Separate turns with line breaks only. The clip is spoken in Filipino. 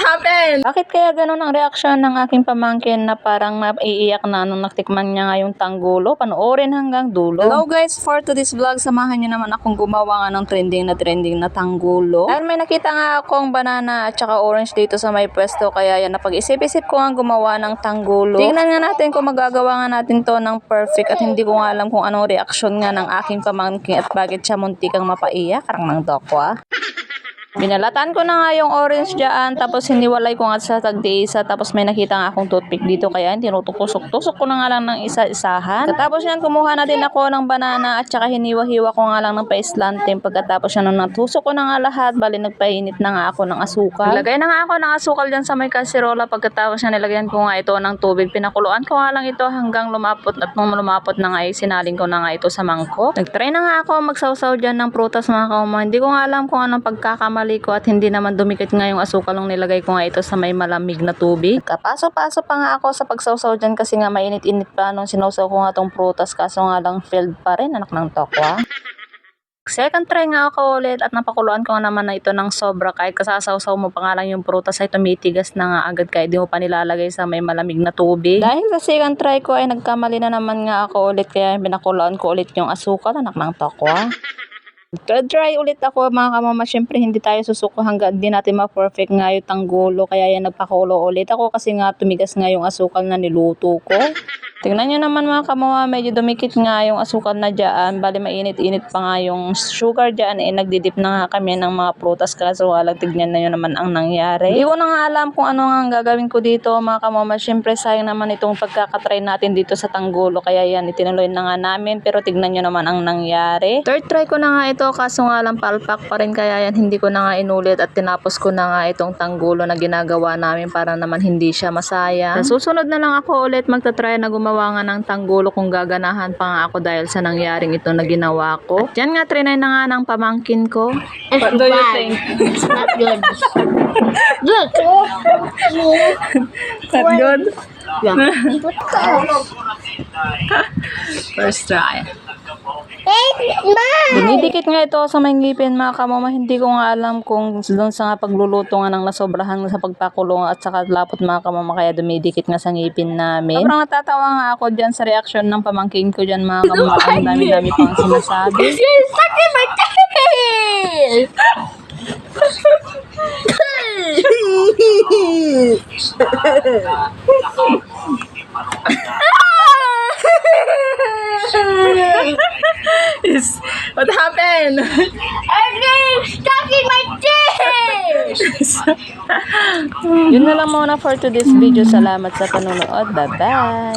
happened?
Bakit kaya ganun ang reaksyon ng aking pamangkin na parang naiiyak na nung natikman niya nga yung tanggulo? Panoorin hanggang dulo. Hello guys, for today's vlog, samahan niyo naman akong gumawa nga ng trending na trending na tanggulo. Dahil may nakita nga akong banana at saka orange dito sa may pwesto, kaya yan napag-isip-isip ko nga gumawa ng tanggulo. Tingnan nga natin kung magagawa nga natin to ng perfect at hindi ko nga alam kung anong reaksyon nga ng aking pamangkin at bakit siya muntikang mapaiyak. Karang ng dokwa. Binalatan ko na nga yung orange dyan, tapos hiniwalay ko nga sa tagdi-isa, tapos may nakita nga akong toothpick dito, kaya tinutusok-tusok ko na nga lang ng isa-isahan. Tapos yan, kumuha na din ako ng banana at saka hiniwa-hiwa ko nga lang ng paislanting. Pagkatapos yan, natusok ko na nga lahat, bali nagpainit na nga ako ng asukal. Nilagay na nga ako ng asukal dyan sa may kasirola, pagkatapos yan, nilagyan ko nga ito ng tubig. Pinakuluan ko nga lang ito hanggang lumapot at nung lumapot na nga, sinaling ko na nga ito sa mangkok. Nagtry na nga ako magsawsaw dyan ng prutas mga kauma. Hindi ko nga alam kung anong pagkakamali ko at hindi naman dumikit nga yung asukal nung nilagay ko nga ito sa may malamig na tubig. Kapaso-paso pa nga ako sa pagsawsaw dyan kasi nga mainit-init pa nung sinawsaw ko nga tong prutas kaso nga lang failed pa rin anak ng tokwa. Second try nga ako ulit at napakuluan ko nga naman na ito ng sobra kahit kasasawsaw mo pa nga lang yung prutas ay tumitigas na nga agad kahit di mo pa nilalagay sa may malamig na tubig. Dahil sa second try ko ay nagkamali na naman nga ako ulit kaya binakuluan ko ulit yung asukal anak ng tokwa. Try ulit ako mga kamama. Siyempre hindi tayo susuko hanggang di natin ma-perfect nga yung tanggulo. Kaya yan nagpakulo ulit ako kasi nga tumigas nga yung asukal na niluto ko. Tingnan nyo naman mga kamama, medyo dumikit nga yung asukal na dyan. Bali mainit-init pa nga yung sugar dyan. Eh, nagdidip na nga kami ng mga prutas kaso walang tignan na yun naman ang nangyari. Ko na nga alam kung ano nga ang gagawin ko dito mga kamama. Siyempre sayang naman itong pagkakatry natin dito sa tanggulo. Kaya yan, itinuloy na nga namin. Pero tignan nyo naman ang nangyari. Third try ko na nga ito kaso nga lang palpak pa rin. Kaya yan, hindi ko na nga inulit at tinapos ko na nga itong tanggulo na ginagawa namin para naman hindi siya masaya. Sa susunod na lang ako ulit magta-try na gumawa nga ng tanggulo kung gaganahan pa nga ako dahil sa nangyaring ito na ginawa ko. At yan nga, trinay na nga ng pamangkin ko.
What do you think?
It's not good. Look.
Not good?
Yeah.
First try.
Ma!
Dinidikit nga ito sa may ngipin mga kamama. Hindi ko nga alam kung doon sa nga pagluluto nga ng nasobrahan sa pagpakulong at saka lapot mga kamama kaya dumidikit nga sa ngipin namin. Sobrang natatawa nga ako dyan sa reaksyon ng pamangkin ko dyan mga kamama. Ang dami-dami pang sinasabi.
You're stuck in my tail!
Is what happened?
I'm getting stuck in my tail!
Yun na lang muna for today's video. Salamat sa panonood. Bye-bye!